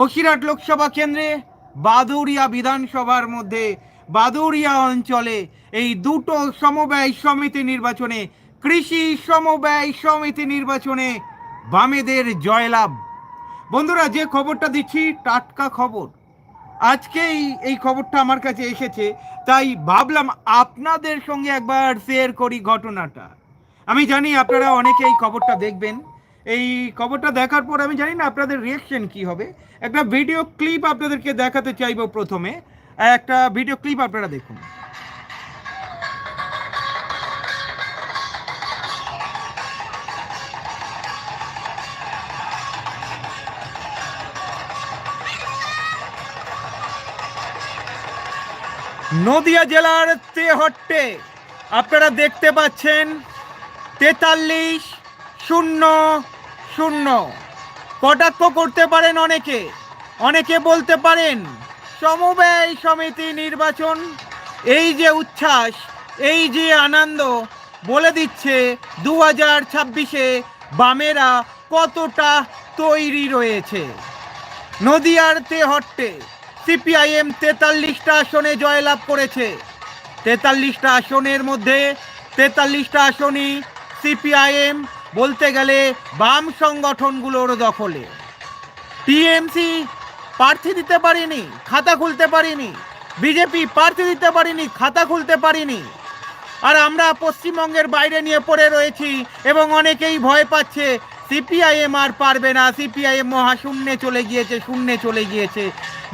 বসিরহাট লোকসভা কেন্দ্রে বাদুরিয়া বিধানসভার মধ্যে বাদুরিয়া অঞ্চলে এই দুটো সমবায় সমিতি নির্বাচনে, কৃষি সমবায় সমিতি নির্বাচনে বামেদের জয়লাভ। বন্ধুরা, যে খবরটা দিচ্ছি, টাটকা খবর। আজকেই এই খবরটা আমার কাছে এসেছে, তাই ভাবলাম আপনাদের সঙ্গে একবার শেয়ার করি ঘটনাটা। আমি জানি আপনারা অনেকে এই খবরটা দেখবেন। এই খবরটা দেখার পর আমি জানি না আপনাদের রিয়াকশন কি হবে। একটা ভিডিও ক্লিপ আপনাদেরকে দেখাতে চাইব প্রথমে। একটা ভিডিও ক্লিপ আপনারা দেখুন। নদিয়া জেলার তেহট্টে, আপনারা দেখতে পাচ্ছেন তেতাল্লিশ শূন্য শূন্য। কটাক্ষ করতে পারেন অনেকে। অনেকে বলতে পারেন, সমবায় সমিতি নির্বাচন, এই যে উচ্ছ্বাস, এই যে আনন্দ, বলে দিচ্ছে দু হাজার ছাব্বিশে বামেরা কতটা তৈরি রয়েছে। নদিয়ার তেহট্টে সিপিআইএম তেতাল্লিশটা আসনে জয়লাভ করেছে। তেতাল্লিশটা আসনের মধ্যে তেতাল্লিশটা আসনই সিপিআইএম বলতে গেলে বাম সংগঠনগুলোর দখলে। টিএমসি প্রার্থী দিতে পারিনি, খাতা খুলতে পারিনি, বিজেপি প্রার্থী দিতে পারিনি, খাতা খুলতে পারিনি। আর আমরা পশ্চিমবঙ্গের বাইরে নিয়ে পড়ে রয়েছি এবং অনেকেই ভয় পাচ্ছে, সিপিআইএম আর পারবে না, সিপিআইএম মহাশূন্যে চলে গিয়েছে, শূন্যে চলে গিয়েছে।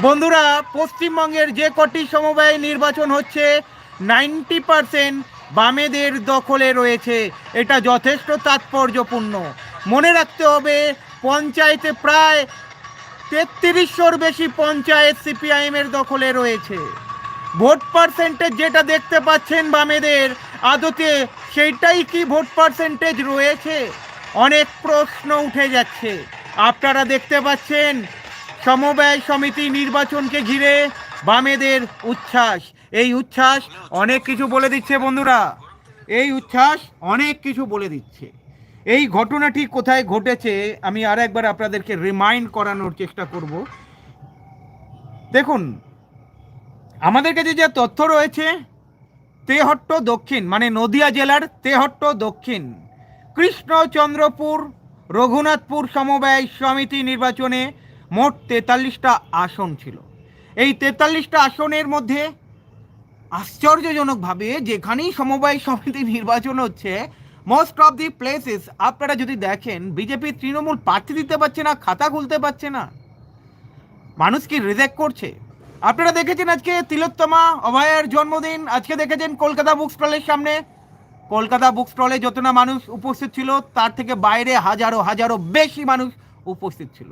বন্ধুরা, পশ্চিমবঙ্গের যে কটি সমবায় নির্বাচন হচ্ছে, নাইনটি পারসেন্ট বামেদের দখলে রয়েছে। এটা যথেষ্ট তাৎপর্যপূর্ণ। মনে রাখতে হবে, পঞ্চায়েতে প্রায় তেত্রিশশোর বেশি পঞ্চায়েত সিপিআইএমের দখলে রয়েছে। ভোট পার্সেন্টেজ যেটা দেখতে পাচ্ছেন বামেদের, আদতে সেইটাই কি ভোট পার্সেন্টেজ রয়েছে? অনেক প্রশ্ন উঠে যাচ্ছে। আপনারা দেখতে পাচ্ছেন, সমবায় সমিতি নির্বাচনকে ঘিরে বামেদের উচ্ছ্বাস। এই উচ্ছ্বাস অনেক কিছু বলে দিচ্ছে বন্ধুরা। এই উচ্ছ্বাস অনেক কিছু বলে দিচ্ছে। এই ঘটনাটি কোথায় ঘটেছে, আমি আর একবার আপনাদেরকে রিমাইন্ড করানোর চেষ্টা করব। দেখুন, আমাদের কাছে যে তথ্য রয়েছে, তেহট্ট দক্ষিণ মানে নদিয়া জেলার তেহট্ট দক্ষিণ। কৃষ্ণচন্দ্রপুর রঘুনাথপুর সমবায় সমিতি নির্বাচনে মোট তেতাল্লিশটা আসন ছিল। এই তেতাল্লিশটা আসনের মধ্যে আশ্চর্যজনকভাবে যেখানেই সমবায় সমিতি নির্বাচন হচ্ছে মোস্ট অফ দি প্লেসেস আপনারা যদি দেখেন বিজেপি তৃণমূল প্রার্থী দিতে পারছে না, খাতা খুলতে পারছে না। মানুষ কি রিজেক্ট করছে? আপনারা দেখেছেন আজকে তিলোত্তমা, অভয়ের জন্মদিন, আজকে দেখেছেন কলকাতা বুক স্টলের সামনে। কলকাতা বুক স্টলে যত না মানুষ উপস্থিত ছিল, তার থেকে বাইরে হাজারো হাজারো বেশি মানুষ উপস্থিত ছিল।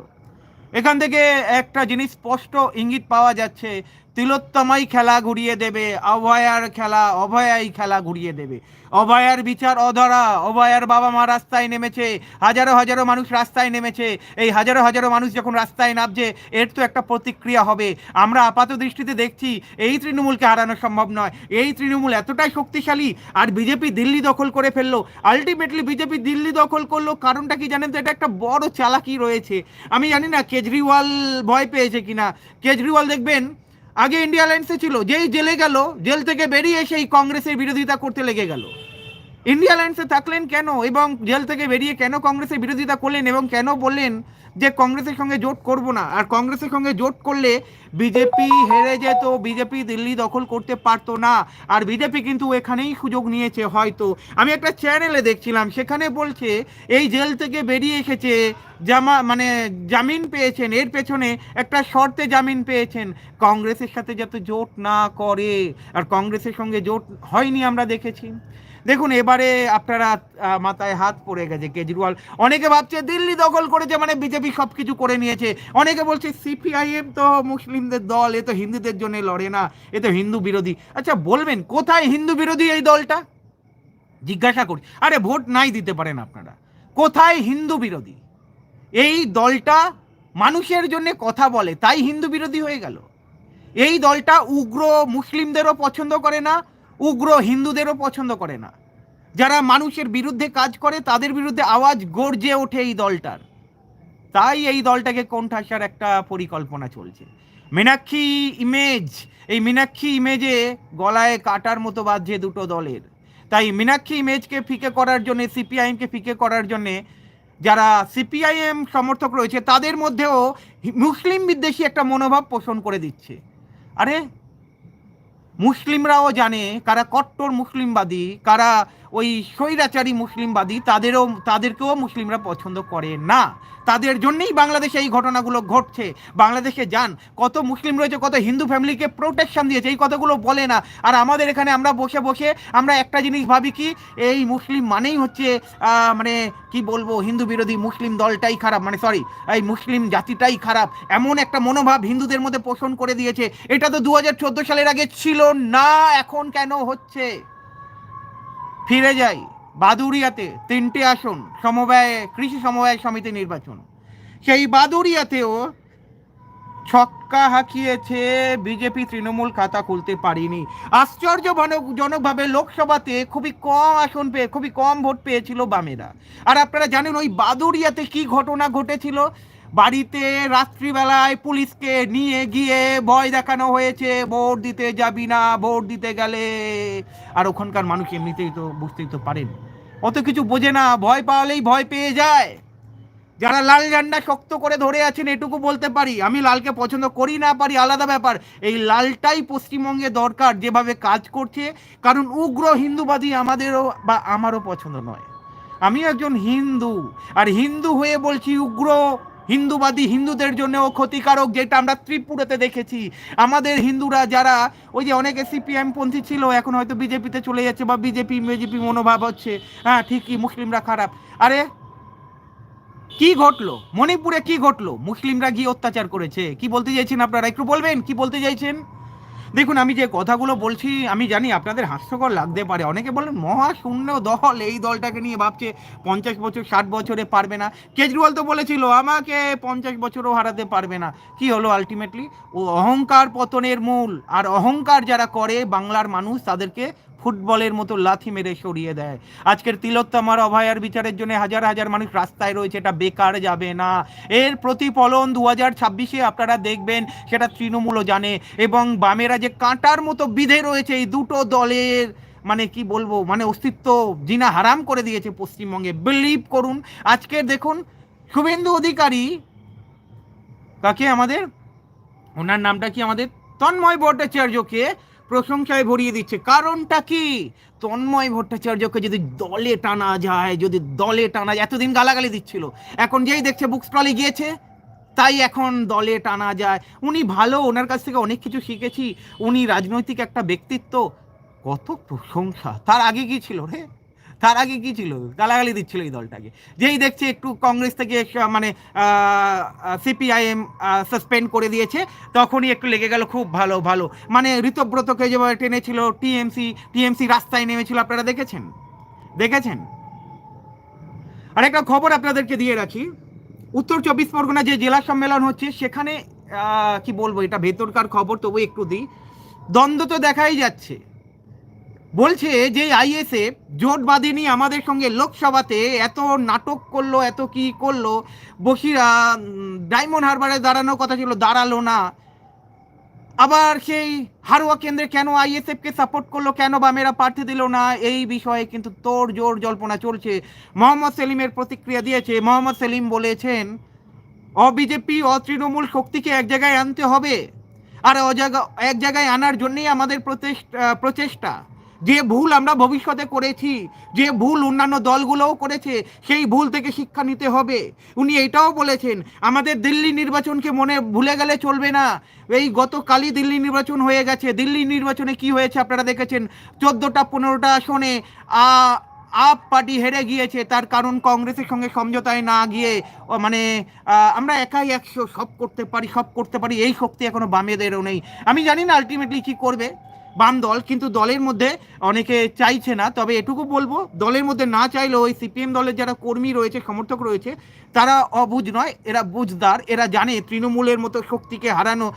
এখান থেকে একটা জিনিস স্পষ্ট ইঙ্গিত পাওয়া যাচ্ছে তিলোত্তমাই খেলা ঘুরিয়ে দেবে, অভয়ার খেলা, অভয়াই খেলা ঘুরিয়ে দেবে। অভয়ার বিচার অধরা, অভয়ার বাবা মা রাস্তায় নেমেছে, হাজারো হাজারো মানুষ রাস্তায় নেমেছে। এই হাজারো হাজারো মানুষ যখন রাস্তায় নামছে, এর তো একটা প্রতিক্রিয়া হবে। আমরা আপাত দৃষ্টিতে দেখছি, এই তৃণমূলকে হারানো সম্ভব নয়। এই তৃণমূল এতটাই শক্তিশালী, আর বিজেপি দিল্লি দখল করে ফেলল। আলটিমেটলি বিজেপি দিল্লি দখল করল, কারণটা কি জানেন তো? এটা একটা বড় চালাকি রয়েছে। আমি জানি না কেজরিওয়াল ভয় পেয়েছে কিনা। কেজরিওয়াল দেখবেন আগে ইন্ডিয়া লাইন্সে ছিল, যেই জেলে গেল, জেল থেকে বেরিয়ে সেই কংগ্রেসের বিরোধিতা করতে লেগে গেল। ইন্ডিয়া লাইন্সে থাকলেন কেন এবং জেল থেকে বেরিয়ে কেন কংগ্রেসের বিরোধিতা করলেন এবং কেন বললেন যে কংগ্রেসের সঙ্গে জোট করব না। আর কংগ্রেসের সঙ্গে জোট করলে বিজেপি হেরে যেত, বিজেপি দিল্লি দখল করতে পারতো না, আর বিজেপি কিন্তু এখানেই সুযোগ নিয়েছে হয়তো। আমি একটা চ্যানেলে দেখছিলাম, সেখানে বলছে, এই জেল থেকে বেরিয়ে এসেছে, জামা মানে জামিন পেয়েছেন, এর পেছনে একটা শর্তে জামিন পেয়েছেন। কংগ্রেসের সাথে যাতে জোট না করে, আর কংগ্রেসের সঙ্গে জোট হয়নি আমরা দেখেছি। দেখুন, এবারে আপনারা মাথায় হাত পড়ে গেছে কেজরিওয়াল। অনেকে ভাবছে দিল্লি দখল করেছে মানে বিজেপি সব কিছু করে নিয়েছে। অনেকে বলছে সিপিআইএম তো মুসলিমদের দল, এ তো হিন্দুদের জন্য লড়ে না, এ তো হিন্দু বিরোধী। আচ্ছা বলবেন, কোথায় হিন্দু বিরোধী এই দলটা? জিজ্ঞাসা করি। আরে, ভোট নাই দিতে পারেন আপনারা। কোথায় হিন্দু বিরোধী? এই দলটা মানুষের জন্য কথা বলে, তাই হিন্দু বিরোধী হয়ে গেল। এই দলটা উগ্র মুসলিমদেরও পছন্দ করে না উগ্র হিন্দুদেরও পছন্দ করে না। যারা মানুষের বিরুদ্ধে কাজ করে, তাদের বিরুদ্ধে আওয়াজ গর্জে ওঠে এই দলটার। তাই এই দলটাকে কোণঠাসার একটা পরিকল্পনা চলছে। মীনাক্ষী ইমেজ, এই মীনাক্ষী ইমেজে গলায় কাটার মতো বাজছে দুটো দলের। তাই মীনাক্ষী ইমেজকে ফিকে করার জন্য, সিপিআইএমকে ফিকে করার জন্যে যারা সিপিআইএম সমর্থক রয়েছে, তাদের মধ্যেও মুসলিম বিদ্বেষী একটা মনোভাব পোষণ করে দিচ্ছে। আরে মুসলিমরাও জানে কারা কট্টর মুসলিমবাদী কারা ওই স্বৈরাচারী মুসলিমবাদী তাদেরও, তাদেরকেও মুসলিমরা পছন্দ করে না। তাদের জন্যেই বাংলাদেশে এই ঘটনাগুলো ঘটছে। বাংলাদেশে যান, কত মুসলিম রয়েছে, কত হিন্দু ফ্যামিলিকে প্রোটেকশন দিয়েছে, এই কথাগুলো বলে না। আর আমাদের এখানে আমরা বসে বসে আমরা একটা জিনিস ভাবি কি, এই মুসলিম মানেই হচ্ছে মানে কি বলব, হিন্দু বিরোধী মুসলিম দলটাই খারাপ মানে সরি এই মুসলিম জাতিটাই খারাপ। এমন একটা মনোভাব হিন্দুদের মধ্যে পোষণ করে দিয়েছে। এটা তো দু হাজার চোদ্দ সালের আগে ছিল না, এখন কেন হচ্ছে? ফিরে যাই বাদুড়িয়াতে তিনটে আসন, সমবায়, কৃষি সমবায় সমিতি নির্বাচন। সেই বাদুড়িয়াতেও ছক্কা হাঁকিয়েছে বিজেপি, তৃণমূল খাতা খুলতে পারিনি। আশ্চর্যজনকভাবে লোকসভাতে খুবই কম আসন পেয়ে, খুবই কম ভোট পেয়েছিল বামেরা। আর আপনারা জানেন ওই বাদুড়িয়াতে কি ঘটনা ঘটেছিল? বাড়িতে রাত্রিবেলায় পুলিশকে নিয়ে গিয়ে ভয় দেখানো হয়েছে, ভোট দিতে যাবি না, ভোট দিতে গেলে। আর ওখানকার মানুষ এমনিতেই তো বুঝতেই তো পারেন। অত কিছু বোঝে না, ভয় পাওয়ালেই ভয় পেয়ে যায়। যারা লাল ঝান্ডা শক্ত করে ধরে আছেন, এটুকু বলতে পারি, আমি লালকে পছন্দ করি না পারি, আলাদা ব্যাপার। এই লালটাই পশ্চিমবঙ্গে দরকার, যেভাবে কাজ করছে। কারণ উগ্র হিন্দুবাদী আমাদেরও বা আমারও পছন্দ নয়। আমি একজন হিন্দু, আর হিন্দু হয়ে বলছি উগ্র। হিন্দুবাদী হিন্দুদের জন্যও ক্ষতিকারক, যেটা আমরা ত্রিপুরাতে দেখেছি। আমাদের হিন্দুরা যারা, ওই যে অনেকে সিপিএম পন্থী ছিল, এখন হয়তো বিজেপিতে চলে যাচ্ছে বা বিজেপি বিজেপি মনোভাব হচ্ছে। হ্যাঁ ঠিকই, মুসলিমরা খারাপ। আরে, কি ঘটলো? মণিপুরে কি ঘটলো? মুসলিমরা গিয়ে অত্যাচার করেছে। কি বলতে চাইছেন আপনারা? একটু বলবেন? কি বলতে চাইছেন? দেখুন, আমি যে কথাগুলো বলছি, আমি জানি আপনাদের হাস্যকর লাগতে পারে। অনেকে বলেন মহাশূন্য দল, এই দলটাকে নিয়ে ভাবছে, পঞ্চাশ বছর, ষাট বছরে পারবে না। কেজরিওয়াল তো বলেছিল, আমাকে পঞ্চাশ বছরও হারাতে পারবে না। কি হলো আলটিমেটলি ও অহংকার পতনের মূল। আর অহংকার যারা করে, বাংলার মানুষ, তাদেরকে ফুটবলের মতো লাথি মেরে সরিয়ে দেয়। আজকের তিলোত্তমার অভয়ার বিচারের জন্য হাজার হাজার মানুষ রাস্তায় রয়েছে, এটা বেকার যাবে না। এর প্রতিফলন দু হাজার ছাব্বিশে আপনারা দেখবেন, সেটা তৃণমূলও জানে। এবং বামেরা যে কাঁটার মতো বিধে রয়েছে, এই দুটো দলের মানে কি বলব মানে অস্তিত্ব জিনা হারাম করে দিয়েছে পশ্চিমবঙ্গে। বিলিভ করুন। আজকের দেখুন, শুভেন্দু অধিকারী, কাকে আমাদের? ওনার নামটা কি আমাদের? তন্ময় ভট্টাচার্যকে প্রশংসায় ভরিয়ে দিচ্ছে। কারণটা কি? তন্ময় ভট্টাচার্যকে যদি দলে টানা যায়, যদি দলে টানা যায়, এতদিন গালাগালি দিচ্ছিল। এখন যেই দেখছে বুক স্টলে গিয়েছে, তাই এখন দলে টানা যায়। উনি ভালো, ওনার কাছ থেকে অনেক কিছু শিখেছি। উনি রাজনৈতিক একটা ব্যক্তিত্ব। কত প্রশংসা। তার আগে কি ছিল রে? তার আগে কি ছিল? গালাগালি দিচ্ছিল এই দলটাকে। যেই দেখছে একটু কংগ্রেস থেকে মানে সিপিআইএম সাসপেন্ড করে দিয়েছে, তখনই একটু লেগে গেল খুব ভালো ভালো। মানে ঋতব্রতকে যেভাবে টেনেছিল টিএমসি টিএমসি রাস্তায় নেমেছিল, আপনারা দেখেছেন? দেখেছেন? আরেকটা খবর আপনাদেরকে দিয়ে রাখি। উত্তর চব্বিশ পরগনা যে জেলা সম্মেলন হচ্ছে, সেখানে কি বলব, এটা ভেতরকার খবর, তবু একটু দিই। দ্বন্দ্ব তো দেখাই যাচ্ছে। বলছে যে আইএসএফ জোট বাঁধেনি আমাদের সঙ্গে লোকসভাতে, এত নাটক করল, এত কি করল, বসিরা ডায়মন্ড হারবারে দাঁড়ানোর কথা ছিল, দাঁড়াল না। আবার সেই হারোয়া কেন্দ্রে কেন আইএসএফকে সাপোর্ট করল, কেন বামেরা প্রার্থী দিল না? এই বিষয়ে কিন্তু তোর জোর জল্পনা চলছে। মোহাম্মদ সেলিমের প্রতিক্রিয়া দিয়েছে। মোহাম্মদ সেলিম বলেছেন, অবিজেপি, অতৃণমূল শক্তিকে এক জায়গায় আনতে হবে। আর ও জায়গা এক জায়গায় আনার জন্যই আমাদের প্রচেষ্টা। যে ভুল আমরা ভবিষ্যতে করেছি, যে ভুল অন্যান্য দলগুলোও করেছে, সেই ভুল থেকে শিক্ষা নিতে হবে। উনি এটাও বলেছেন, আমাদের দিল্লি নির্বাচনকে মনে ভুলে গেলে চলবে না। এই গতকালই দিল্লি নির্বাচন হয়ে গেছে। দিল্লি নির্বাচনে কি হয়েছে আপনারা দেখেছেন? চোদ্দোটা, পনেরোটা আসনে আপ পার্টি হেরে গিয়েছে। তার কারণ কংগ্রেসের সঙ্গে সমঝোতায় না গিয়ে মানে আমরা একাই একশো সব করতে পারি, সব করতে পারি, এই শক্তি এখনও বামেদেরও নেই। আমি জানি না আলটিমেটলি কি করবে। বাম দল, কিন্তু দলের মধ্যে অনেকে চাইছে না, তবে এটুকু বলব, দলের মধ্যে না চাইলেও ওই সিপিএম দলের যারা কর্মী রয়েছে, সমর্থক রয়েছে, তারা অবুঝ নয়, এরা বুঝদার, এরা জানে তৃণমূলের মতো শক্তিকে হারানো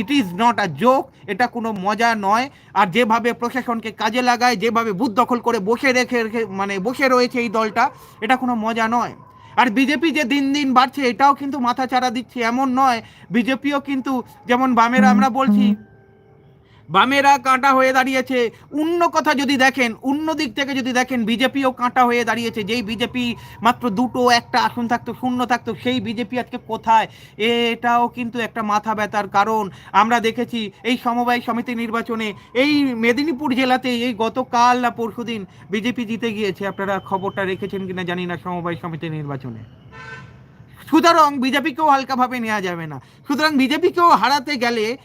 it is not a joke এটা কোনো মজা নয়, আর যেভাবে প্রশাসনকে কাজে লাগায়, যেভাবে বুথ দখল করে বসে রেখে রেখে মানে বসে রয়েছে এই দলটা, এটা কোনো মজা নয়। আর বিজেপি যে দিন দিন বাড়ছে, এটাও কিন্তু মাথা চারা দিচ্ছে, এমন নয়, বিজেপিও কিন্তু, যেমন বামেরা আমরা বলছি বামেরা কাঁটা হয়ে দাঁড়িয়েছে। অন্য কথা যদি দেখেন, অন্য দিক থেকে যদি দেখেন, বিজেপিও কাঁটা হয়ে দাঁড়িয়েছে। যেই বিজেপি মাত্র দুটো, একটা আসন থাকতো, শূন্য থাকতো, সেই বিজেপি আজকে কোথায়? এটাও কিন্তু একটা মাথা ব্যথার কারণ। আমরা দেখেছি এই সমবায় সমিতি নির্বাচনে এই মেদিনীপুর জেলাতে এই গতকাল না পরশুদিন বিজেপি জিতে গিয়েছে। আপনারা খবরটা রেখেছেন কিনা জানি না সমবায় সমিতি নির্বাচনে। সুতরাং বিজেপিকেও হালকাভাবে নেওয়া যাবে না। সুতরাং বিজেপিকেও হারাতে গেলে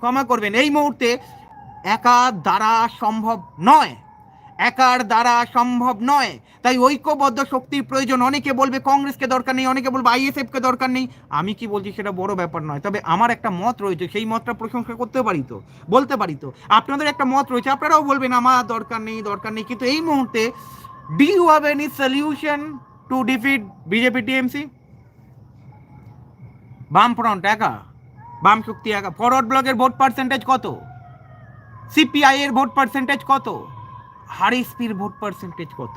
ক্ষমা করবেন। এই মুহূর্তে একার দ্বারা সম্ভব নয়। একার দ্বারা সম্ভব নয়। তাই ঐক্যবদ্ধ শক্তির প্রয়োজন। অনেকে বলবে কংগ্রেসকে দরকার নেই, অনেকে বলবে আইএসএফকে দরকার নেই। আমি কি বলছি সেটা বড় ব্যাপার নয়। তবে আমার একটা মত রয়েছে, সেই মতটা প্রশংসা করতে পারি তো, বলতে পারি তো। আপনাদের একটা মত রয়েছে, আপনারাও বলবেন আমার দরকার নেই দরকার নেই। কিন্তু এই মুহূর্তে do you have any solution to defeat BJP TMC? বাম ফ্রন্ট একা? বাম শক্তি একা। ফরওয়ার্ড ব্লকের ভোট পার্সেন্টেজ কত? সিপিআই এর ভোট পার্সেন্টেজ কত? হারিসপির ভোট পার্সেন্টেজ কত?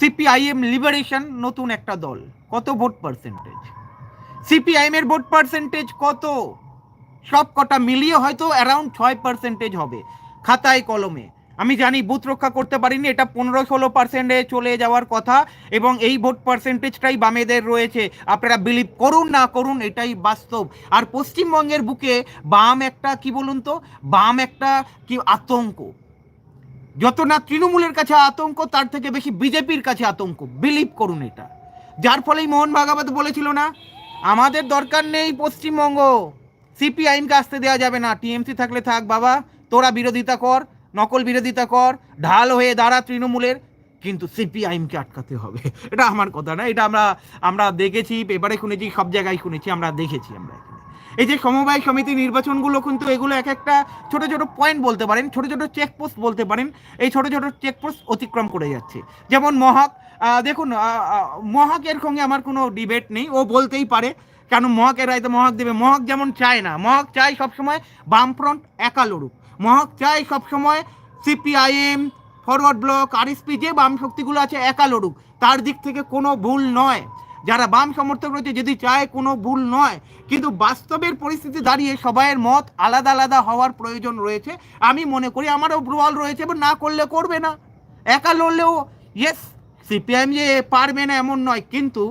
সিপিআইএম লিবারেশন নতুন একটা দল। কত ভোট পার্সেন্টেজ সিপিআইএম এর ভোট পার্সেন্টেজ কত? সব কটা মিলিয়ে হয়তো অ্যারাউন্ড ছয় পার্সেন্টেজ হবে। খাতায় কলমে। আমি জানি বুথ রক্ষা করতে পারিনি, এটা পনেরো ষোলো পার্সেন্টে চলে যাওয়ার কথা এবং এই ভোট পার্সেন্টেজটাই বামেদের রয়েছে। আপনারা বিলিভ করুন না করুন, এটাই বাস্তব। আর পশ্চিমবঙ্গের বুকে বাম একটা কি বলুন তো? বাম একটা কি আতঙ্ক। যত না তৃণমূলের কাছে আতঙ্ক, তার থেকে বেশি বিজেপির কাছে আতঙ্ক। বিলিভ করুন এটা। যার ফলেই মোহন ভাগাবত বলেছিল না, আমাদের দরকার নেই পশ্চিমবঙ্গ। সিপিআইএমকে আসতে দেওয়া যাবে না। টিএমসি থাকলে থাক বাবা, তোরা বিরোধিতা কর নকল বিরোধিতা কর, ঢাল হয়ে দাঁড়া তৃণমূলের, কিন্তু সিপিআইএমকে আটকাতে হবে। এটা আমার কথা না, এটা আমরা আমরা দেখেছি, পেপারে শুনেছি, সব জায়গায় শুনেছি, আমরা দেখেছি আমরা এই যে সমবায় সমিতি নির্বাচনগুলো কিন্তু এগুলো এক একটা ছোট ছোট পয়েন্ট বলতে পারেন, ছোট ছোট চেকপোস্ট বলতে পারেন, এই ছোট ছোট চেকপোস্ট অতিক্রম করে যাচ্ছে। যেমন মহাক দেখুন মহাকের সঙ্গে আমার কোনো ডিবেট নেই, ও বলতেই পারে, কেন মহাকের রায় তো মহাক দেবে। মহাক যেমন চায় না, মহাক চায় সবসময় বামফ্রন্ট একা লড়ুক মহাক চায় সবসময় সিপিআইএম ফরওয়ার্ড ব্লক আরএসপি যে বাম শক্তিগুলো আছে একা লড়ুক, তার দিক থেকে কোনো ভুল নয়। যারা বাম সমর্থক রয়েছে, যদি চায় কোনো ভুল নয়, কিন্তু বাস্তবের পরিস্থিতি দাঁড়িয়ে সবাইয়ের মত আলাদা আলাদা হওয়ার প্রয়োজন রয়েছে, আমি মনে করি আমারও ব্রুয়াল রয়েছে এবং না করলে করবে না। একা লড়লেও ইয়েস সিপিআইএম যে পারবে না এমন নয়, কিন্তু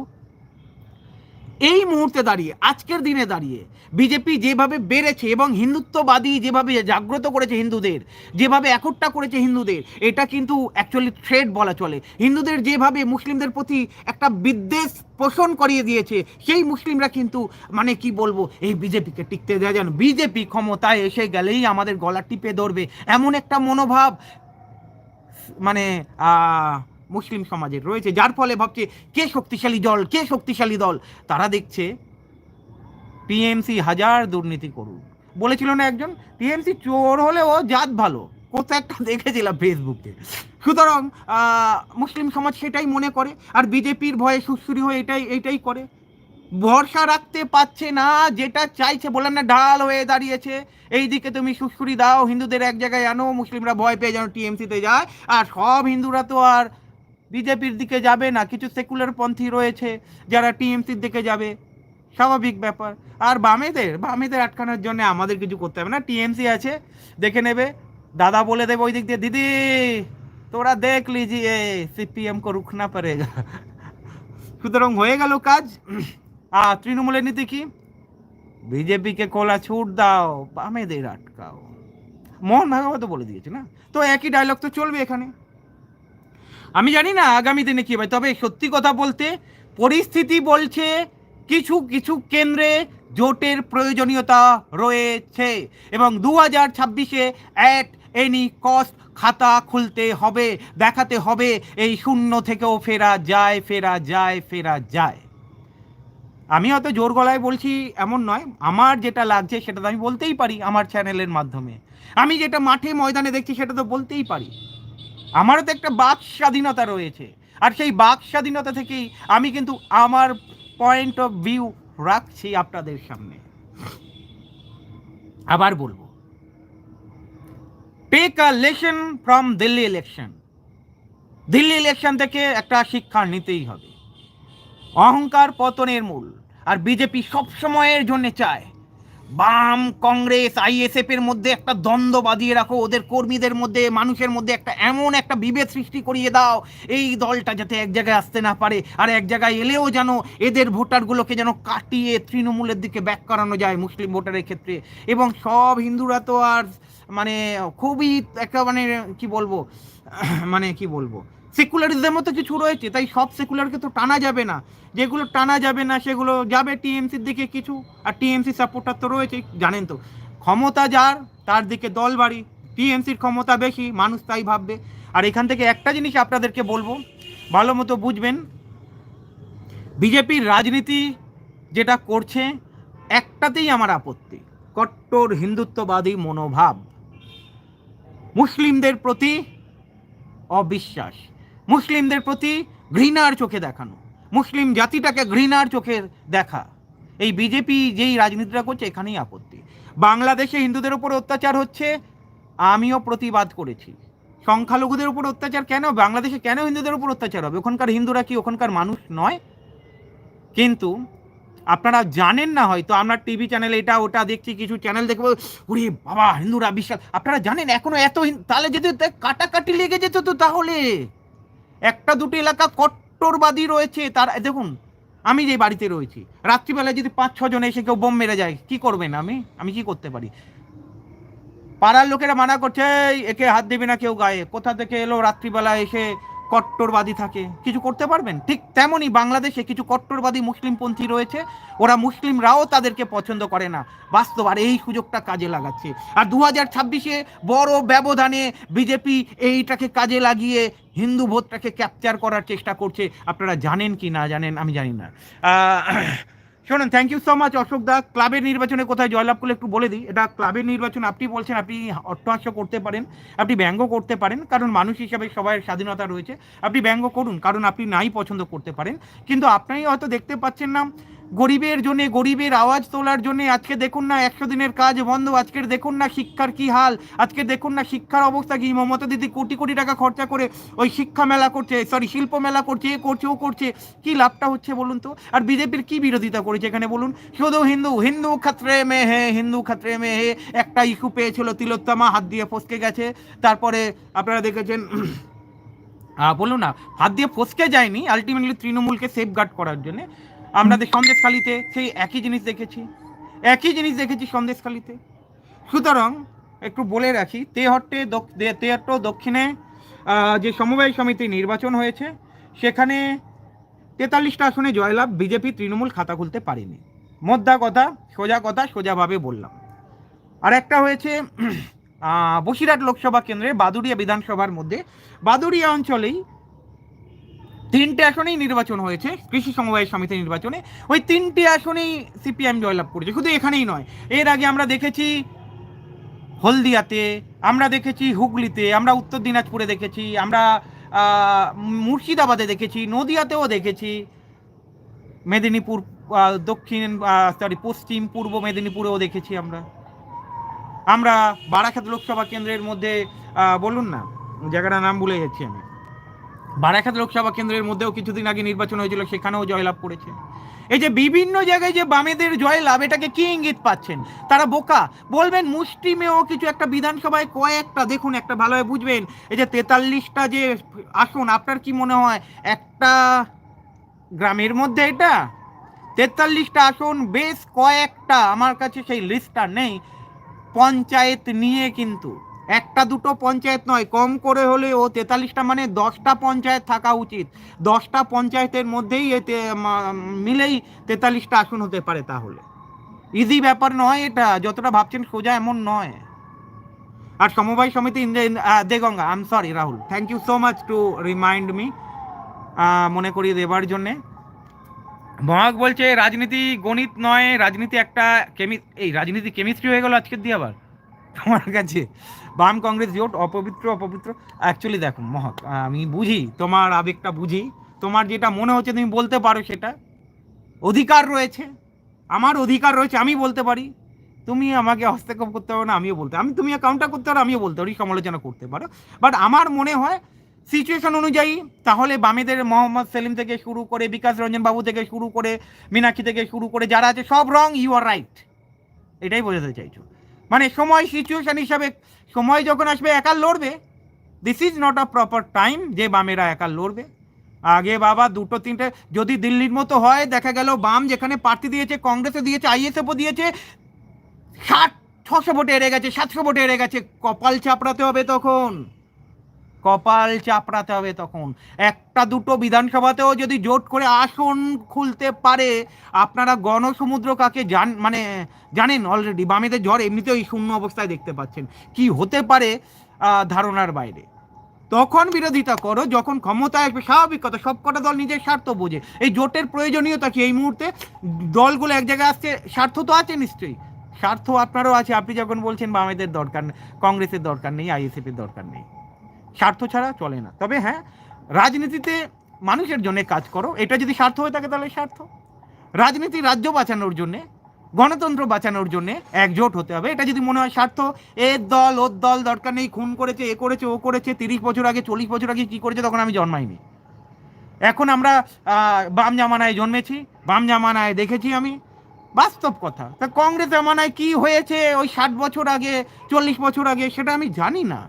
এই মুহূর্তে দাঁড়িয়ে, আজকের দিনে দাঁড়িয়ে, বিজেপি যেভাবে বেড়েছে এবং হিন্দুত্ববাদী যেভাবে জাগ্রত করেছে হিন্দুদের, যেভাবে একট্টা করেছে হিন্দুদের, এটা কিন্তু অ্যাকচুয়ালি থ্রেড বলা চলে। হিন্দুদের যেভাবে মুসলিমদের প্রতি একটা বিদ্বেষ পোষণ করিয়ে দিয়েছে, সেই মুসলিমরা কিন্তু মানে কি বলব, এই বিজেপিকে টিকতে দেওয়া যেন বিজেপি ক্ষমতায় এসে গেলেই আমাদের গলা টিপে ধরবে। এমন একটা মনোভাব মানে মুসলিম সমাজের রয়েছে, যার ফলে ভাবছে, কে শক্তিশালী দল, কে শক্তিশালী দল? তারা দেখছে, টিএমসি হাজার দুর্নীতি করুক। বলেছিল না একজন? টিএমসি চোর হলেও জাত ভালো। কোথাও একটা দেখেছিলাম ফেসবুকে। সুতরাং মুসলিম সমাজ সেটাই মনে করে, আর বিজেপির ভয়ে সুশ্রী হয়ে এটাই এটাই করে। ভরসা রাখতে পারছে না, যেটা চাইছে, বললাম না, ঢাল হয়ে দাঁড়িয়েছে। এইদিকে তুমি সুশ্রী দাও, হিন্দুদের এক জায়গায় আনো, মুসলিমরা ভয় পেয়ে যেন টিএমসিতে যায়। আর সব হিন্দুরা তো আর বিজেপির দিকে যাবে না, কিছু সেকুলার পন্থী রয়েছে যারা টিএমসির দিকে যাবে। স্বাভাবিক ব্যাপার। আর বামেদের বামেদের আটকানোর জন্য আমাদের কিছু করতে হবে না। টিএমসি আছে, দেখে নেবে। দাদা বলে দেবে ওই দিক দিয়ে, দিদি, তোরা দেখ লিজিয়ে সিপিএম কো রুখনা পড়েগা সুতরাং হয়ে গেল কাজ। আর তৃণমূলের নীতি কি? বিজেপিকে কোলা ছুট দাও, বামেদের আটকাও। মোহন ভাগবত বলে দিয়েছে না? তো একই ডায়লগ তো চলবে এখানে। আমি জানি না আগামী দিনে কি হবে, তবে সত্যি কথা বলতে পরিস্থিতি বলছে কিছু কিছু কেন্দ্রে জোটের প্রয়োজনীয়তা রয়েছে এবং দু হাজার ছাব্বিশে অ্যাট এনি কস্ট খাতা খুলতে হবে, দেখাতে হবে, এই শূন্য থেকেও ফেরা যায় ফেরা যায় ফেরা যায়। আমি হয়তো জোর গলায় বলছি এমন নয়, আমার যেটা লাগছে সেটা তো আমি বলতেই পারি আমার চ্যানেলের মাধ্যমে। আমি যেটা মাঠে ময়দানে দেখছি সেটা তো বলতেই পারি। আমারও তো একটা বাক স্বাধীনতা রয়েছে। আর সেই বাক স্বাধীনতা থেকেই আমি কিন্তু আমার পয়েন্ট অফ ভিউ রাখছি আপনাদের সামনে। আবার বলব take a lesson from Delhi election Delhi election থেকে একটা শিক্ষা নিতেই হবে। অহংকার পতনের মূল। আর বিজেপি সবসময়ের জন্য চায় বাম কংগ্রেস, আইএসএফ এর মধ্যে একটা দ্বন্দ্ব বাঁধিয়ে রাখো, ওদের কর্মীদের মধ্যে, মানুষের মধ্যে একটা এমন একটা বিভেদ সৃষ্টি করিয়ে দাও, এই দলটা যাতে এক জায়গায় আসতে না পারে, আর এক জায়গায় এলেও যেন এদের ভোটারগুলোকে যেন কাটিয়ে তৃণমূলের দিকে ব্যাক করানো যায় মুসলিম ভোটারের ক্ষেত্রে। এবং সব হিন্দুরা তো আর মানে খুবই একটা মানে কি বলব মানে কি বলব সেকুলারিজমও তো কিছু রয়েছে, তাই সব সেকুলারকে তো টানা যাবে না। যেগুলো টানা যাবে না, সেগুলো যাবে টিএমসির দিকে কিছু, আর টিএমসি সাপোর্টার তো রয়েছে জানেন তো। ক্ষমতা যার, তার দিকে দল বাড়ি টিএমসির ক্ষমতা বেশি, মানুষ তাই ভাববে। আর এখান থেকে একটা জিনিস আপনাদেরকে বলব, ভালো মতো বুঝবেন, বিজেপির রাজনীতি যেটা করছে, একটাতেই আমার আপত্তি, কট্টর হিন্দুত্ববাদী মনোভাব। মুসলিমদের প্রতি অবিশ্বাস। মুসলিমদের প্রতি ঘৃণার চোখে দেখানো। মুসলিম জাতিটাকে ঘৃণার চোখে দেখা। এই বিজেপি যেই রাজনীতিটা করছে, এখানেই আপত্তি। বাংলাদেশে হিন্দুদের উপর অত্যাচার হচ্ছে, আমিও প্রতিবাদ করেছি। সংখ্যালঘুদের উপর অত্যাচার কেন? বাংলাদেশে কেন হিন্দুদের উপর অত্যাচার হবে? ওখানকার হিন্দুরা কি ওখানকার মানুষ নয়? কিন্তু আপনারা জানেন না হয়তো, আমরা টিভি চ্যানেল এটা ওটা দেখছি, কিছু চ্যানেল দেখব উরে বাবা, হিন্দুরা বিশ্বাস আপনারা জানেন এখনও এত তাহলে যদি কাটাকাটি লেগে যেত তো তাহলে? একটা দুটো এলাকা কট্টরবাদী রয়েছে, তার দেখুন, আমি যে বাড়িতে রয়েছি, রাত্রিবেলায় যদি পাঁচ ছজন এসে কেউ বোম মেরে যায়, কি করবেন আমি? আমি কি করতে পারি? পাড়ার লোকেরা মানা করছে একে হাত দেবে না কেউ গায়ে। কোথা থেকে এলো রাত্রিবেলা এসে কট্টরবাদী থাকে। কিছু করতে পারবেন? ঠিক তেমনই বাংলাদেশে কিছু কট্টরবাদী মুসলিমপন্থী রয়েছে। ওরা মুসলিমরাও তাদেরকে পছন্দ করে না। বাস্তব, আর এই সুযোগটা কাজে লাগাচ্ছে। আর দু হাজার ছাব্বিশে বড় ব্যবধানে বিজেপি এইটাকে কাজে লাগিয়ে হিন্দু ভোটটাকে ক্যাপচার করার চেষ্টা করছে। আপনারা জানেন কি না জানেন? আমি জানি না। শোনেন thank you so much Ashok da. ক্লাবের নির্বাচনে কোথায় জয়লাভ করলে একটু বলে দিই। এটা ক্লাবের নির্বাচন, আপনি বলছেন আপনি অট্টহাস্য করতে পারেন, আপনি ব্যঙ্গ করতে পারেন, কারণ মানুষ হিসাবে সবাই স্বাধীনতা রয়েছে। আপনি ব্যঙ্গ করুন, কারণ আপনি নাই পছন্দ করতে পারেন। কিন্তু আপনি হয়তো দেখতে পাচ্ছেন না গরিবের জন্য, গরিবের আওয়াজ তোলার জন্য আজকে দেখুন না, একশো দিনের কাজ বন্ধ আজকের দেখুন না শিক্ষার কি হাল, আজকে দেখুন না শিক্ষার অবস্থা কি। মমতা দিদি কোটি কোটি টাকা খরচা করে ওই শিক্ষা মেলা করছে সরি শিল্প মেলা করছে, এ করছে, ও করছে, কি লাভটা হচ্ছে বলুন তো? আর বিজেপির কি বিরোধিতা করেছে এখানে বলুন? শুধু হিন্দু হিন্দু খাত্রে মে হে, হিন্দু খাত্রে মে হে, একটা ইস্যু পেয়েছিল, তিলোত্তমা হাত দিয়ে ফসকে গেছে, তারপরে আপনারা দেখেছেন বলুন না, হাত দিয়ে ফসকে যায়নি আলটিমেটলি তৃণমূলকে সেফ গার্ড করার জন্য। আমাদের সন্দেশখালিতে সেই একই জিনিস দেখেছি, একই জিনিস দেখেছি সন্দেশখালিতে। সুতরাং একটু বলে রাখি, তেহট্টে তেহট্ট দক্ষিণে যে সমবায় সমিতি নির্বাচন হয়েছে, সেখানে তেতাল্লিশটা আসনে জয়লাভ বিজেপি তৃণমূল খাতা খুলতে পারেনি। মোদ্দা কথা, সোজা কথা, সোজাভাবে বললাম। আর একটা হয়েছে বসিরহাট লোকসভা কেন্দ্রে বাদুড়িয়া বিধানসভার মধ্যে, বাদুড়িয়া অঞ্চলেই তিনটে আসনেই নির্বাচন হয়েছে, কৃষি সমবায় সমিতি নির্বাচনে। ওই তিনটে আসনেই সিপিএম জয়লাভ করেছে, শুধু এখানেই নয়। এর আগে আমরা দেখেছি হলদিয়াতে, আমরা দেখেছি হুগলিতে, আমরা উত্তর দিনাজপুরে দেখেছি, আমরা মুর্শিদাবাদে দেখেছি, নদিয়াতেও দেখেছি। মেদিনীপুর দক্ষিণ সরি পশ্চিম, পূর্ব মেদিনীপুরেও দেখেছি আমরা। আমরা বারাখাত লোকসভা কেন্দ্রের মধ্যে বলুন না, জায়গাটার নাম ভুলে যাচ্ছি আমি। বারাখাত লোকসভা কেন্দ্রের মধ্যেও কিছুদিন আগে নির্বাচন হয়েছিল, সেখানেও জয়লাভ করেছে। এই যে বিভিন্ন জায়গায় যে বামেদের জয়লাভ, এটাকে কি ইঙ্গিত পাচ্ছেন? তারা বোকা। বলবেন মুষ্টিমেয় কিছু একটা বিধানসভায় কয়েকটা, দেখুন একটা ভালোভাবে বুঝবেন? এই যে তেতাল্লিশটা যে আসুন, আপনার কি মনে হয়? একটা গ্রামের মধ্যে এটা? তেতাল্লিশটা আসন, বেশ কয়েকটা, আমার কাছে সেই লিস্টটা নেই। পঞ্চায়েত নিয়ে কিন্তু। একটা দুটো পঞ্চায়েত নয়, কম করে হলে ও তেতাল্লিশটা মানে দশটা পঞ্চায়েত থাকা উচিত। দশটা পঞ্চায়েতের মধ্যেই এতে মিলেই তেতাল্লিশটা আসন হতে পারে তাহলে। ইজি ব্যাপার নয় এটা, যতটা ভাবছেন সোজা এমন নয়। আর সমবায় সমিতি Deganga I am sorry Rahul thank you so much to remind me মনে করিয়ে দেবার জন্যে। মহাক বলছে, রাজনীতি গণিত নয়, রাজনীতি একটা কেমি এই রাজনীতি কেমিস্ট্রি হয়ে গেল আজকের দিয়ে আবার। তোমার কাছে। বাম কংগ্রেস জোট, অপবিত্র অপবিত্র। অ্যাকচুয়ালি দেখো মহক আমি বুঝি, তোমার আবেগটা বুঝি। তোমার যেটা মনে হচ্ছে তুমি বলতে পারো সেটা। অধিকার রয়েছে। আমার অধিকার রয়েছে, আমি বলতে পারি। তুমি আমাকে হস্তক্ষেপ করতে পারো না, আমিও বলতে আমি, তুমি কাউন্টার করতে পারো, আমিও বলতে পারি, সমালোচনা করতে পারো। বাট আমার মনে হয় সিচুয়েশন অনুযায়ী, তাহলে বামেদের, মোহাম্মদ সেলিম থেকে শুরু করে বিকাশ রঞ্জন বাবু থেকে শুরু করে, মীনাক্ষী থেকে শুরু করে, যারা আছে, সব রং ইউ আর রাইট এটাই বোঝাতে চাইছো। মানে সময় সিচুয়েশান হিসাবে, সময় যখন আসবে, একা লড়বে। This is not a proper time যে বামেরা একা লড়বে। আগে বাবা দুটো, তিনটে, যদি দিল্লির মতো হয়, দেখা গেল বাম যেখানে প্রার্থী দিয়েছে, কংগ্রেসে দিয়েছে, আইএসএফও দিয়েছে, ষাট, ছশো ভোটে এড়ে গেছে, সাতশো ভোটে এড়ে গেছে, কপাল চাপড়াতে হবে তখন। কপাল চাপড়াতে হবে তখন। একটা দুটো বিধানসভাতেও যদি জোট করে আসন খুলতে পারে, আপনারা গণসমুদ্র কাকে জান মানে জানেন অলরেডি বামেদের জ্বর এমনিতেও এই শূন্য অবস্থায় দেখতে পাচ্ছেন। কি হতে পারে ধারণার বাইরে। তখন বিরোধিতা করো, যখন ক্ষমতায় আসবে, স্বাভাবিক কথা সব কটা দল নিজের স্বার্থ বোঝে। এই জোটের প্রয়োজনীয়তা কি? এই মুহূর্তে দলগুলো এক জায়গায় আসছে, স্বার্থ তো আছে নিশ্চয়ই। স্বার্থ আপনারও আছে, আপনি যখন বলছেন বামেদের দরকার কংগ্রেসের দরকার নেই, আইএসএফের দরকার নেই। স্বার্থ ছাড়া চলে না। তবে হ্যাঁ রাজনীতিতে মানুষের জন্য কাজ করো, এটা যদি স্বার্থ হয়ে থাকে তাহলে স্বার্থ। রাজনীতি রাজ্য বাঁচানোর জন্যে, গণতন্ত্র বাঁচানোর জন্যে একজোট হতে হবে। এটা যদি মনে হয় স্বার্থ এর দল, ওর দল দরকার নেই, খুন করেছে, এ করেছে, ও করেছে, তিরিশ বছর আগে, চল্লিশ বছর আগে কী করেছে তখন আমি জন্মাইনি। এখন আমরা বাম জামানায় জন্মেছি, বাম জামানায় দেখেছি আমি, বাস্তব কথা। তা কংগ্রেস জামানায় কি হয়েছে ওই ষাট বছর আগে, চল্লিশ বছর আগে, সেটা আমি জানি না।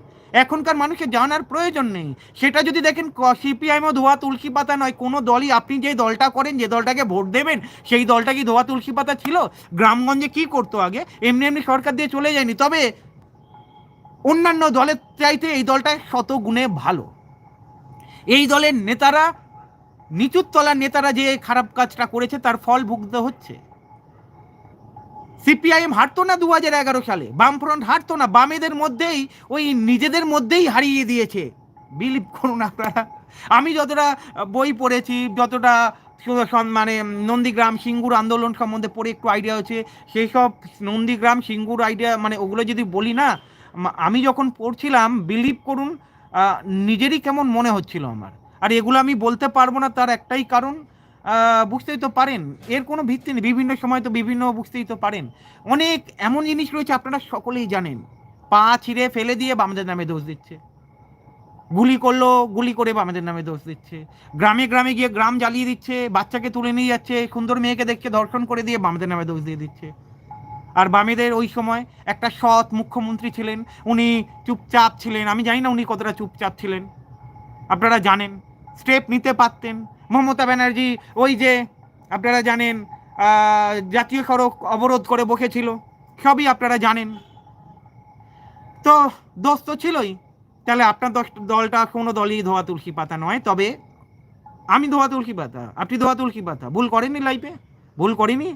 এখনকার মানুষের জানার প্রয়োজন নেই। সেটা যদি দেখেন সিপিআইএমও ধোয়া তুলসী পাতা নয়, কোনো দলই, আপনি যে দলটা করেন, যে দলটাকে ভোট দেবেন, সেই দলটা কি ধোয়া তুলসী পাতা ছিল? গ্রামগঞ্জে কি করতো আগে? এমনি এমনি সরকার দিয়ে চলে যায়নি। তবে অন্যান্য দলের চাইতে এই দলটা শত গুণে ভালো। এই দলের নেতারা নিচুর তলার নেতারা যে খারাপ কাজটা করেছে, তার ফল ভুগতে হচ্ছে। সিপিআইএম হারতো না দু হাজার এগারো সালে, বামফ্রন্ট হারতো না, বামেদের মধ্যেই, ওই নিজেদের মধ্যেই হারিয়ে দিয়েছে। বিলিভ করুন আপনারা। আমি যতটা বই পড়েছি, যতটা মানে নন্দীগ্রাম সিঙ্গুর আন্দোলন সম্বন্ধে পড়ে একটু আইডিয়া হচ্ছে সেই সব নন্দীগ্রাম সিঙ্গুর আইডিয়া মানে ওগুলো যদি বলি না আমি যখন পড়ছিলাম, বিলিভ করুন নিজেরই কেমন মনে হচ্ছিল আমার। আর এগুলো আমি বলতে পারব না, তার একটাই কারণ বুঝতেই তো পারেন। এর কোনো ভিত্তি নেই। বিভিন্ন সময় তো বিভিন্ন বুঝতেই তো পারেন। অনেক এমন জিনিস রয়েছে, আপনারা সকলেই জানেন। পা ছিঁড়ে ফেলে দিয়ে বামদের নামে দোষ দিচ্ছে। গুলি করল, গুলি করে বামেদের নামে দোষ দিচ্ছে। গ্রামে গ্রামে গিয়ে গ্রাম জ্বালিয়ে দিচ্ছে, বাচ্চাকে তুলে নিয়ে যাচ্ছে, সুন্দর মেয়েকে দেখছে ধর্ষণ করে দিয়ে বামেদের নামে দোষ দিয়ে দিচ্ছে। আর বামেদের ওই সময় একটা সৎ মুখ্যমন্ত্রী ছিলেন, উনি চুপচাপ ছিলেন। আমি জানি না উনি কতটা চুপচাপ ছিলেন। আপনারা জানেন, স্টেপ নিতে পারতেন মমতা ব্যানার্জি ওই যে, আপনারা জানেন জাতীয় সড়ক অবরোধ করে বসেছিল, সবই আপনারা জানেন। তো দোষ তো ছিলই। তাহলে আপনার দলটা কোনো দলই ধোয়া তুলসী পাতা নয়। তবে আমি ধোয়া তুলসী পাতা, আপনি ধোয়া তুলসী পাতা। ভুল করেননি লাইফে? ভুল করেনি?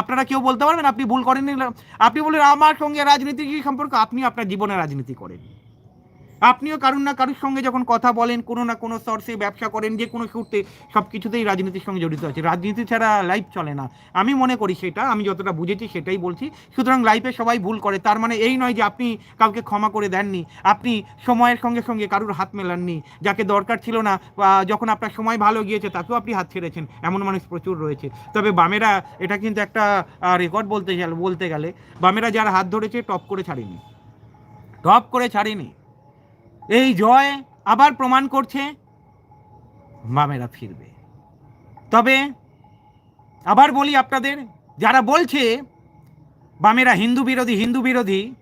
আপনারা কেউ বলতে পারবেন? আপনি ভুল করেননি আপনি বলেন, আমার সঙ্গে রাজনীতি কি সম্পর্ক? আপনি আপনার জীবনে রাজনীতি করেন আপনিও কারুর না কারুর সঙ্গে যখন কথা বলেন, কোনো না কোনো সোর্সে ব্যবসা করেন, যে কোনো সূত্রে, সব কিছুতেই রাজনীতির সঙ্গে জড়িত আছে। রাজনীতি ছাড়া লাইফ চলে না। আমি মনে করি সেটা, আমি যতটা বুঝেছি সেটাই বলছি। সুতরাং লাইফে সবাই ভুল করে, তার মানে এই নয় যে আপনি কাউকে ক্ষমা করে দেননি। আপনি সময়ের সঙ্গে সঙ্গে কারুর হাত মেলাননি। যাকে দরকার ছিল না যখন আপনার সময় ভালো গিয়েছে, তাকেও আপনি হাত ছেড়েছেন। এমন মানুষ প্রচুর রয়েছে। তবে বামেরা, এটা কিন্তু একটা রেকর্ড বলতে গেলে বলতে গেলে, বামেরা যারা হাত ধরেছে, টপ করে ছাড়েনি। টপ করে ছাড়েনি। এই জয় আবার প্রমাণ করছে। মামেরা ফিরবে। তবে আবার বলি আপনাদের, যারা বলছে, বামেরা হিন্দু বিরোধী হিন্দু বিরোধী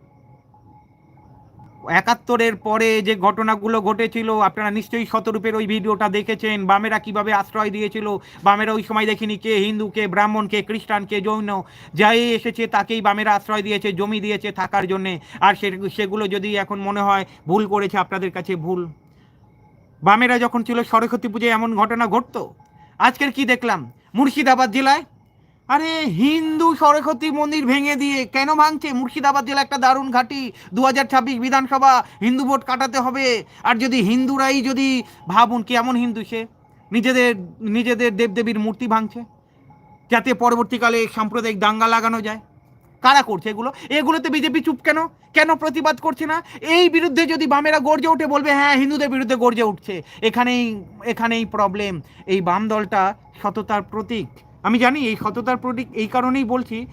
একাত্তরের পরে যে ঘটনাগুলো ঘটেছিল, আপনারা নিশ্চয়ই শতরূপের ওই ভিডিওটা দেখেছেন। বামেরা কীভাবে আশ্রয় দিয়েছিল? বামেরা ওই সময় দেখিনি কে হিন্দু কে ব্রাহ্মণ কে খ্রিস্টান কে জৈন। যাই এসেছে, তাকেই বামেরা আশ্রয় দিয়েছে, জমি দিয়েছে থাকার জন্যে। আর সেগুলো যদি এখন মনে হয় ভুল করেছে, আপনাদের কাছে ভুল। বামেরা যখন ছিল সরস্বতী পুজোয়, এমন ঘটনা ঘটতো? আজকের কি দেখলাম? মুর্শিদাবাদ জেলায় আরে হিন্দু সরস্বতী মন্দির ভেঙে দিয়ে কেন ভাঙছে? মুর্শিদাবাদ জেলা একটা দারুণ ঘাঁটি। দু হাজার ছাব্বিশ বিধানসভা হিন্দু ভোট কাটাতে হবে। আর যদি হিন্দুরাই যদি ভাবুন কেমন হিন্দু সে? নিজেদের নিজেদের দেবদেবীর মূর্তি ভাঙছে। যাতে পরবর্তীকালে সাম্প্রদায়িক দাঙ্গা লাগানো যায়। কারা করছে এগুলো? এগুলোতে বিজেপি চুপ কেন? কেন প্রতিবাদ করছে না? এই বিরুদ্ধে যদি বামেরা গর্জে উঠে বলবে হ্যাঁ হিন্দুদের বিরুদ্ধে গর্জে উঠছে। এখানেই এখানেই প্রবলেম এই বাম দলটা সততার প্রতীক। আমি জানি এই সততার প্রতীক এই কারণেই বলছি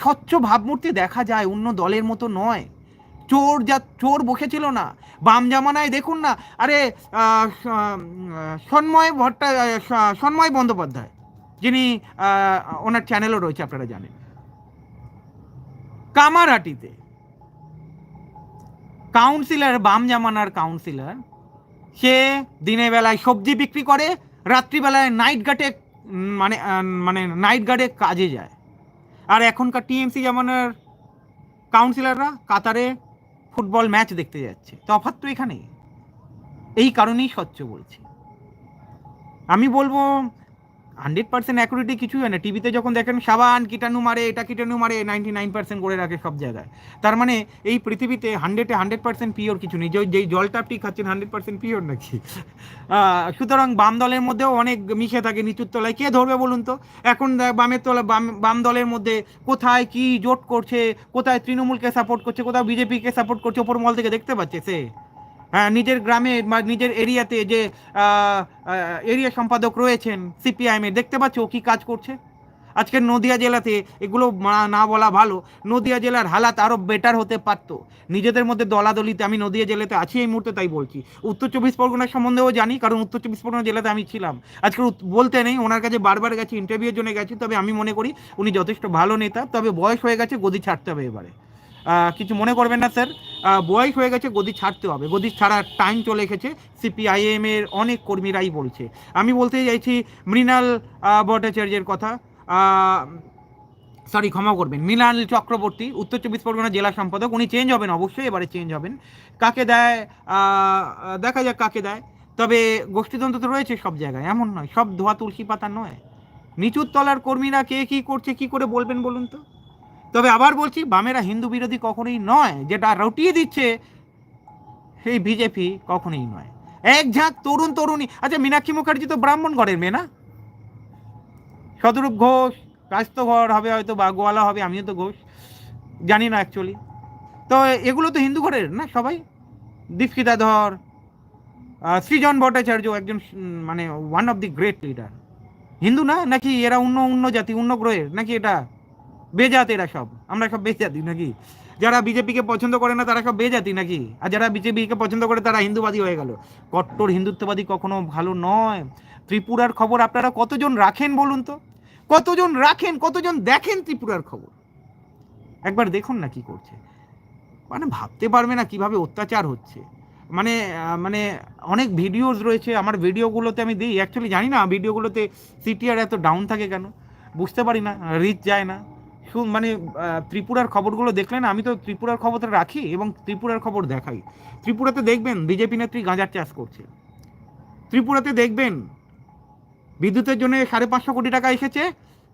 স্বচ্ছ ভাবমূর্তি দেখা যায় অন্য দলের মতো নয়। চোর যা চোর বসেছিল না। বাম জামানায় দেখুন না আরে সন্ময় ভট্টা সন্ময় বন্দ্যোপাধ্যায় যিনি ওনার চ্যানেলও রয়েছে আপনারা জানেন। কামারহাটিতে কাউন্সিলর বাম জামানার কাউন্সিলর সে দিনের বেলায় সবজি বিক্রি করে রাত্রিবেলায় নাইট উম, মানে মানে নাইট গার্ডে কাজে যায়। আর এখনকার টিএমসি যেমন কাউন্সিলররা কাতারে ফুটবল ম্যাচ দেখতে যাচ্ছে। তফাৎ তো এখানেই। এই কারণেই স্বচ্ছ বলছি। আমি বলব হান্ড্রেড পার্সেন্ট অ্যাকুরেটি কিছুই হয় না। টিভিতে যখন দেখেন সাবান, কীটাণু মারে, এটা কীটাণু মারে নাইনটি নাইন পার্সেন্ট করে রাখে সব জায়গায়। তার মানে এই পৃথিবীতে হান্ড্রেডে হান্ড্রেড পার্সেন্ট পিওর কিছু নেই। যে- যেই জলটা আপনি খাচ্ছেন হান্ড্রেড পার্সেন্ট পিওর নাকি? সুতরাং বাম দলের মধ্যেও অনেক মিশে থাকে নিচুর তলায়। কে ধরবে বলুন তো? এখন বামের তলা বাম বাম দলের মধ্যে কোথায় কি জোট করছে, কোথায় তৃণমূলকে সাপোর্ট করছে কোথাও বিজেপিকে সাপোর্ট করছে, ওপর মল থেকে দেখতে পাচ্ছে সে? হ্যাঁ নিজের গ্রামে বা নিজের এরিয়াতে যে এরিয়া সম্পাদক রয়েছেন সিপিআইএমের দেখতে পাচ্ছ ও কি কাজ করছে? আজকের নদিয়া জেলাতে এগুলো না বলা ভালো, নদিয়া জেলার হালাত আরও বেটার হতে পারত। নিজেদের মধ্যে দলাদলিতে আমি নদিয়া জেলাতে আছি এই মুহূর্তে তাই বলছি। উত্তর চব্বিশ পরগনার সম্বন্ধেও জানি, কারণ উত্তর চব্বিশ পরগনা জেলাতে আমি ছিলাম। আজকে বলতে নেই, ওনার কাছে বারবার গেছি ইন্টারভিউর জন্য গেছি, তবে আমি মনে করি উনি যথেষ্ট ভালো নেতা, তবে বয়স হয়ে গেছে, গদি ছাড়তে হবে এবারে। কিছু মনে করবেন না, স্যার। বয়স হয়ে গেছে, গদি ছাড়তে হবে। গদি ছাড়ার টাইম চলে এসেছে সিপিআইএম এর অনেক কর্মীরাই বলছে। আমি বলতে চাইছি, মৃণাল ভট্টাচার্যের কথা। সরি ক্ষমা করবেন। মৃণাল চক্রবর্তী, উত্তর চব্বিশ পরগনা জেলা সম্পাদক, উনি চেঞ্জ হবেন, অবশ্যই এবারে চেঞ্জ হবেন। কাকে দেয়? দেখা যাক কাকে দেয়। তবে গোষ্ঠীতন্ত্র তো রয়েছে সব জায়গায়, এমন নয়। সব ধোয়া তুলসী পাতা নয়। নিচুর তলার কর্মীরা কে কি করছে, কি করে বলবেন বলুন তো? তবে আবার বলছি, বামেরা হিন্দু বিরোধী কখনোই নয়, যেটা রটিয়ে দিচ্ছে সেই বিজেপি কখনোই নয়। এক ঝাঁক তরুণ তরুণী। আচ্ছা মীনাক্ষী মুখার্জি তো ব্রাহ্মণ ঘরের মেয়ে না? শতরূপ ঘোষ কাস্ত ঘর হবে হয়তো বা, গোয়ালা হবে, আমিও তো ঘোষ। জানি না অ্যাকচুয়ালি তো এগুলো তো হিন্দু ঘরের না সবাই? দীপশিতা ধর সৃজন ভট্টাচার্য একজন মানে one of the great leader Hindu না? নাকি এরা অন্য অন্য জাতি, অন্য গ্রহের? নাকি এটা বেজাত এরা সব। আমরা সব বেজাতি নাকি? যারা বিজেপিকে পছন্দ করে না, তারা সব বেজাতি নাকি? আর যারা বিজেপিকে পছন্দ করে, তারা হিন্দুবাদী হয়ে গেল। কট্টর হিন্দুত্ববাদী কখনো ভালো নয়। ত্রিপুরার খবর আপনারা কতজন রাখেন বলুন তো? কতজন রাখেন, কতজন দেখেন ত্রিপুরার খবর? একবার দেখুন না কি করছে। মানে ভাবতে পারবে না কীভাবে অত্যাচার হচ্ছে। মানে মানে অনেক ভিডিওস রয়েছে। আমার ভিডিওগুলোতে আমি দিই। অ্যাকচুয়ালি জানি না ভিডিওগুলোতে সিটিআর এত ডাউন থাকে কেন? বুঝতে পারি না রিচ যায় না। শু- মানে ত্রিপুরার খবরগুলো দেখলে না আমি তো ত্রিপুরার খবরটা রাখি এবং ত্রিপুরার খবর দেখাই। ত্রিপুরাতে দেখবেন, বিজেপি নেত্রী গাঁজার চাষ করছে। ত্রিপুরাতে দেখবেন, বিদ্যুতের জন্য সাড়ে পাঁচশো কোটি টাকা এসেছে,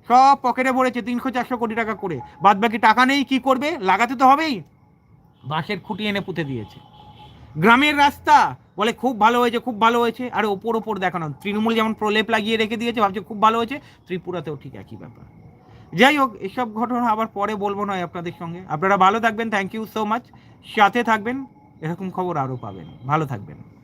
সব পকেটে ভরেছে তিনশো চারশো কোটি টাকা করে। বাদ বাকি টাকা নেই, কি করবে? লাগাতে তো হবেই। বাঁশের খুঁটি এনে পুঁতে দিয়েছে। গ্রামের রাস্তা বলে খুব ভালো হয়েছে, খুব ভালো হয়েছে। আর ওপর ওপর দেখানো, তৃণমূল যেমন প্রলেপ লাগিয়ে রেখে দিয়েছে, ভাবছে খুব ভালো হয়েছে। ত্রিপুরাতেও ঠিক একই ব্যাপার। যাই হোক, এসব ঘটনা আবার পরে বলব নয় আপনাদের সঙ্গে। আপনারা ভালো থাকবেন থ্যাংক ইউ সো মাচ সাথে থাকবেন, এরকম খবর আরও পাবেন। ভালো থাকবেন।